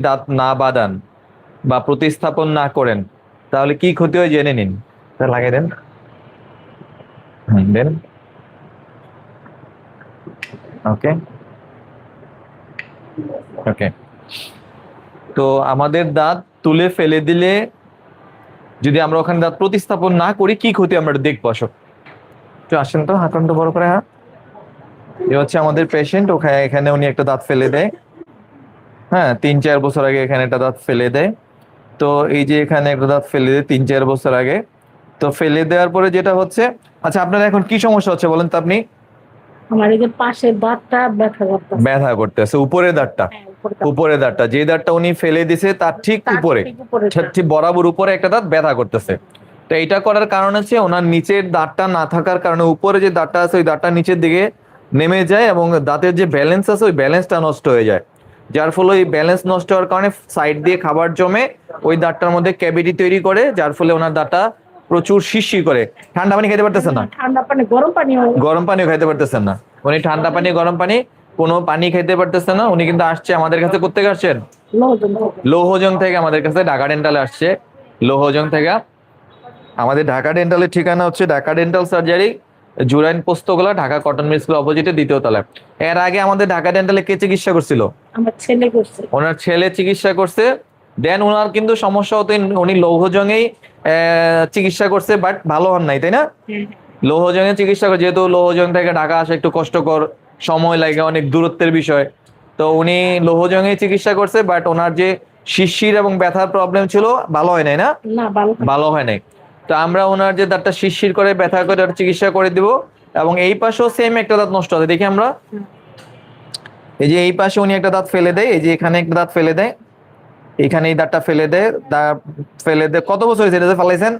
দাঁত না বাঁধান বা প্রতিস্থাপন না করেন তাহলে কি ক্ষতি হয় জেনে নিন। তা লাগিয়ে দেন। দেন। ওকে। ওকে। তো আমাদের দাঁত তুলে ফেলে দিলে যদি আমরা ওখানে দাঁত প্রতিস্থাপন না করি কি ক্ষতি আমরা দেখব আসো। একটু আসেন তো হাঁটনটা বড় করে হ্যাঁ। এ হচ্ছে আমাদের পেশেন্ট ওখানে এখানে উনি একটা দাঁত ফেলে দেয়। হ্যাঁ তিন চার বছর আগে এখানে একটা দাঁত ফেলে দেয়। তো এই যে এখানে একটা দাঁত ফেলে দেয় তিন চার বছর আগে। তো ফেলে দেওয়ার পরে যেটা হচ্ছে আচ্ছা আপনার এখন কি সমস্যা হচ্ছে বলেন তো আপনি? আমার এই যে পাশের দাঁতটা ব্যথা করতে ব্যথা করতেছে উপরের দাঁতটা। উপরের দাঁতটা। যে দাঁতটা উনি ফেলে দিছে তার ঠিক উপরে। ঠিক বরাবর উপরে একটা দাঁত ব্যথা করতেছে। তো এইটা করার কারণ হচ্ছে ওনার নিচের দাঁতটা না থাকার কারণে উপরে যে দাঁতটা আছে ওই দাঁতটা নিচের দিকে নেমে যায় এবং দাঁতের যে ব্যালেন্স আছে ওই ব্যালেন্সটা নষ্ট হয়ে যায়। যার ফলে ওই ব্যালেন্স নষ্ট হওয়ার কারণে সাইড দিয়ে খাবার জমে ওই দাঁতটার মধ্যে ক্যাভিটি তৈরি করে যার ফলে ওনার দাঁতটা প্রচুর শিরশির করে। ঠান্ডা পানি খেতে পারতেছেন না? ঠান্ডা পানি গরম পানি গরম পানিও খাইতে পারতেছেন না। উনি ঠান্ডা পানি গরম পানি কোনো পানি খাইতে পারতেছেন না। উনি কিন্তু আসছে আমাদের কাছে করতে আসছেন? লোহজং। থেকে আমাদের কাছে ঢাকা ডেন্টালে আসছে। লোহজং থেকে। আমাদের ঢাকা ডেন্টালের ঠিকানা হচ্ছে Dhaka dental surgery Jurain Postogola Dhaka cotton mill school অপোজিটে দ্বিতীয় তলায়। এর আগে আমাদের ঢাকা ডেন্টালে কে চিকিৎসা করছিল? আমার ছেলে করছে। ওনার ছেলে চিকিৎসা করছে। দেন ওনার কিন্তু সমস্যা হতো উনি আহ, চিকিৎসা করছে বাট ভালো হন নাই তাই না? লৌহজংয়ে চিকিৎসা করে যেহেতু লৌহজং থেকে ঢাকা আসা একটু কষ্টকর সময় লাগে অনেক দূরত্বের বিষয়। তো উনি লৌহজংয়ে চিকিৎসা করছে বাট ওনার যে শিশির এবং ব্যথার প্রবলেম ছিল ভালো হয় নাই না? ভালো হয় নাই। তো আমরা ওনার যে দাঁতটা শিরশির করে ব্যথা করে ওটা চিকিৎসা করে দিব। এবং এই পাশেও সেম একটা দাঁত নষ্ট হবে দেখি আমরা। এই যে এই পাশে উনি একটা দাঁত ফেলে দেয় এই যে এখানে একটা দাঁত ফেলে দেয়। এখানে এই দাঁতটা ফেলে দেয় দাঁত ফেলে দেয়। কত বছর হয়েছে এটা ফেলাইছেন?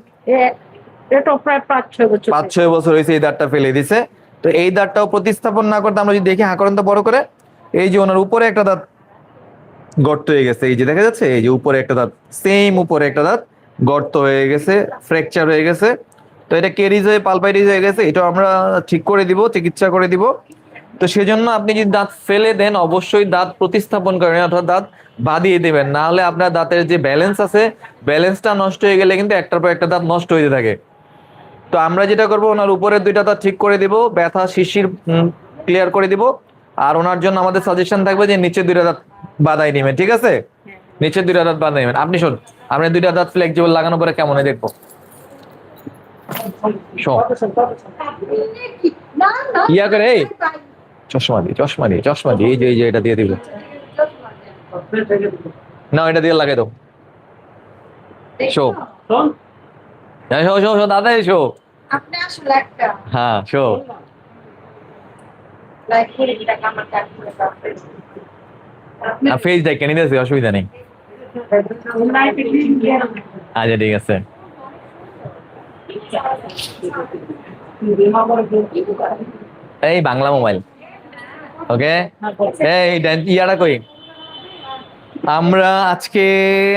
পাঁচ ছয় বছর হয়েছে। এই দাঁতটা ফেলে দিছে। তো এই দাঁতটাও প্রতিস্থাপন না করতে আমরা যদি দেখি হাঁকরণ তো বড় করে। এই যে ওনার উপরে একটা দাঁত গর্ত হয়ে গেছে এই যে দেখা যাচ্ছে? এই যে উপরে একটা দাঁত সেম উপরে একটা দাঁত। গর্ত হয়ে গেছে ফ্র্যাকচার হয়ে গেছে। তো এটা কেরিজ হয়ে পালপাইটিস হয়ে গেছে এটা আমরা ঠিক করে দিব, চিকিৎসা করে দিব। তো সেজন্য আপনি যদি দাঁত ফেলে দেন, অবশ্যই দাঁত প্রতিস্থাপন করেন, অর্থাৎ দাঁত বাদিয়ে দেবেন। না হলে আপনার দাঁতের যে ব্যালেন্স আছে ব্যালেন্সটা নষ্ট হয়ে গেলে কিন্তু একটার পর একটা দাঁত নষ্ট হয়ে থাকে। তো আমরা যেটা করব, ওনার উপরের দুইটা দাঁত ঠিক করে দিব, ব্যথা, শিশির ক্লিয়ার করে দিব। আর ওনার জন্য আমাদের সাজেশন থাকবে যে নিচে দুইটা দাঁত বাদাই নেবেন, ঠিক আছে? নিচে দুইটা দাঁত বাদাই নেবেন। আপনি শোন আপনি দুইটা দাঁত ফ্লেক্সিবল লাগানোর পরে কেমন হয় দেখব। শো ইয়া করে এই চশমা দিয়ে চশমা দিয়ে চশমা দিয়ে এই যে এই যে এটা দিয়ে দিব। না এটা দিয়ে লাগাই দাও। শো। হ্যাঁ শো শো শো দাদা শো। হ্যাঁ শো। ফেস দেখে অসুবিধা নেই। আচ্ছা ঠিক আছে। এই বাংলা মোবাইল। ওকে? এই কই? আমরা আজকে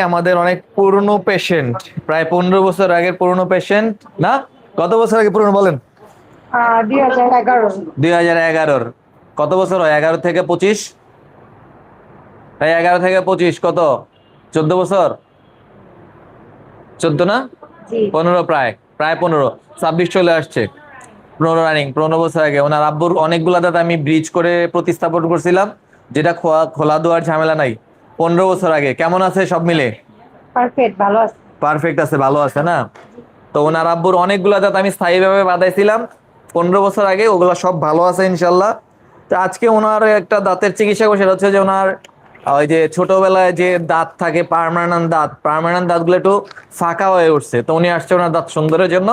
আমাদের অনেক পুরনো পেশেন্ট প্রায় পনেরো বছর আগের পুরনো পেশেন্ট না? কত বছর আগে পুরনো, বলেন? দুই হাজার এগারো এগারোর। কত বছর হয়? এগারো থেকে পঁচিশ? এগারো থেকে পঁচিশ, কত? চোদ্দ বছর? চোদ্দ না? পনেরো প্রায় প্রায় পনেরো। ছাব্বিশ চলে আসছে। পনেরো রানিং পনেরো বছর আগে। ওনার আব্বুর অনেকগুলা দাঁত আমি ব্রিজ করে প্রতিস্থাপন করছিলাম যেটা খোলা খোলা দেওয়ার ঝামেলা নাই। পনেরো বছর আগে। কেমন আছে সব মিলে? পারফেক্ট ভালো আছে। পারফেক্ট আছে ভালো আছে না? তো ওনার আব্বুর অনেকগুলা দাঁত আমি স্থায়ীভাবে বাঁধাইছিলাম। পনেরো বছর আগে ওগুলা সব ভালো আছে ইনশাল্লাহ। তো আজকে ওনার একটা দাঁতের চিকিৎসা করছে সেটা হচ্ছে যে ওনার ওই যে ছোটবেলায় যে দাঁত থাকে, পার্মানেন্ট দাঁত, পার্মানেন্ট দাঁতগুলো একটু ফাঁকা হয়ে উঠছে। তো উনি আসছে ওনার দাঁত সুন্দরের জন্য।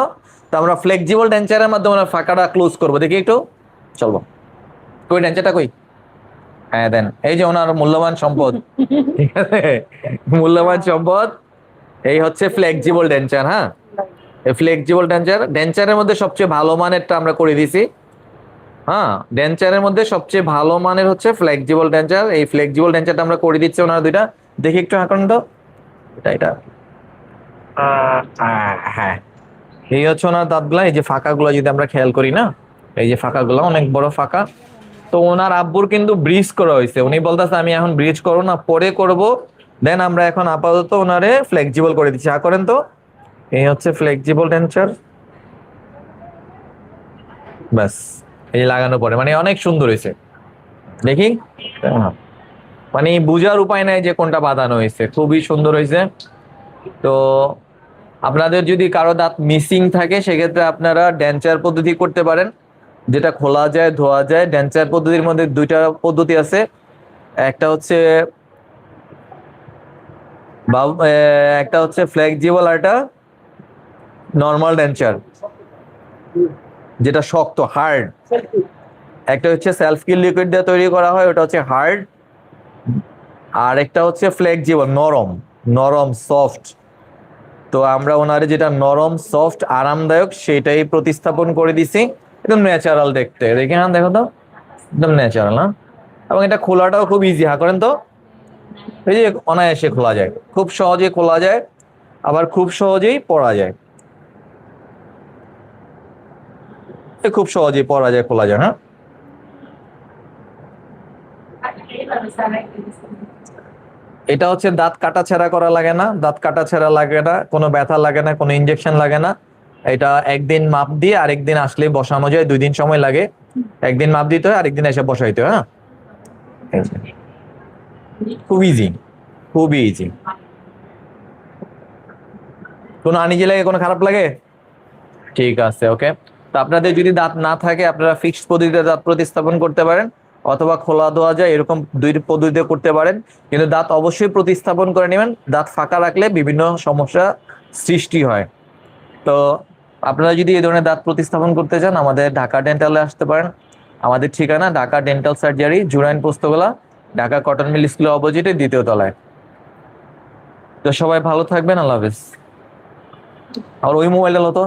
তো আমরা ফ্লেক্সিবল ডেঞ্চারের মাধ্যমে ওনার ফাঁকাটা ক্লোজ করব। দেখি একটু। চলবো। কই ডেঞ্চারটা কই? হ্যাঁ দেন। এই যে ওনার মূল্যবান সম্পদ। মূল্যবান সম্পদ। এই হচ্ছে ফ্লেক্সিবল ডেঞ্চার হ্যাঁ? ফ্লেক্সিবল ডেঞ্চার ডেঞ্চারের মধ্যে সবচেয়ে ভালো মানেরটা আমরা করে দিছি। হ্যাঁ ডেঞ্চারের মধ্যে সবচেয়ে ভালো মানের হচ্ছে ফ্লেক্সিবল ডেঞ্চার এই ফ্লেক্সিবল ডেঞ্চারটা আমরা করে দিচ্ছি ওনারা দুইটা। দেখি একটু এখন তো। এটা এটা। হ্যাঁ। এই হচ্ছে ওনার দাঁতগুলা এই যে ফাঁকাগুলো যদি আমরা খেয়াল করি না এই যে ফাঁকাগুলো অনেক বড় ফাঁকা। তো ওনার আব্বুর কিন্তু ব্রিজ করা হয়েছে। উনি বলতেছে আমি এখন ব্রিজ করো না পরে করব। দেন আমরা এখন আপাতত ওনারে ফ্লেক্সিবল করে দিচ্ছি। হা করেন তো। এই হচ্ছে ফ্লেক্সিবল টেনচার ব্যাস। এই লাগানো পরে। মানে অনেক সুন্দর হয়েছে। দেখি। মানে বুঝার উপায় নাই যে কোনটা বাঁধানো হয়েছে। খুবই সুন্দর হয়েছে। তো আপনাদের যদি কারও দাঁত মিসিং থাকে, সেক্ষেত্রে আপনারা ড্যান্সার পদ্ধতি করতে পারেন। যেটা খোলা যায়, ধোয়া যায়। ড্যান্সার পদ্ধতির মধ্যে দুইটা পদ্ধতি আছে। একটা হচ্ছে একটা হচ্ছে ফ্লেক্সিবল আর একটা নর্মাল ডেন্চার যেটা শক্ত হার্ড একটা হচ্ছে সেলফ কিল লিকুইড দিয়ে তৈরি করা হয়, ওটা হচ্ছে হার্ড আর একটা হচ্ছে ফ্লেক্সিবল নরম নরম সফট তো আমরা ওনারে যেটা নরম সফট আরামদায়ক, সেটাই প্রতিস্থাপন করে দিছি। একদম ন্যাচারাল দেখতে। দেখে না দেখো তো। একদম ন্যাচারাল হ্যাঁ। এবং এটা খোলাটাও খুব ইজি হ্যাঁ করেন তো? এই যে অনায়াসে খোলা যায়। খুব সহজে খোলা যায়, আবার খুব সহজেই পড়া যায় এ খুব সহজেই পড়া যায়, খোলা যায় হ্যাঁ? এটা হচ্ছে দাঁত কাটা ছেঁড়া করা লাগে না, দাঁত কাটা ছেঁড়া লাগে না, কোনো ব্যথা লাগে না, কোনো ইনজেকশন লাগে না। এটা একদিন মাপ দিয়ে আরেকদিন আসলে বসানো যায় দুই দিন সময় লাগে। একদিন মাপ দিতে হয়, আরেকদিন এসে বসাইতে হয় হ্যাঁ। খুব ইজি খুবই ইজি কোনো আনিজি লাগে, কোনো খারাপ লাগে? ঠিক আছে ওকে তো আপনাদের যদি দাঁত না থাকে, আপনারা ফিক্সড পদ্ধতিতে দাঁত প্রতিস্থাপন করতে পারেন অথবা খোলা দেওয়া যায়, এরকম দুই পদ্ধতিতে করতে পারেন। কিন্তু দাঁত অবশ্যই প্রতিস্থাপন করে নেবেন। দাঁত ফাঁকা রাখলে বিভিন্ন সমস্যা সৃষ্টি হয়। তো আপনারা যদি এই ধরনের দাঁত প্রতিস্থাপন করতে চান, আমাদের ঢাকা ডেন্টালে আসতে পারেন। আমাদের ঠিকানা Dhaka dental surgery Jurain Postogola, Dhaka cotton mill স্কুলের অপোজিটে দ্বিতীয় তলায়। তো সবাই ভালো থাকবেন, আল্লাহ হাফেজ। আর ওই মোবাইলটা হতো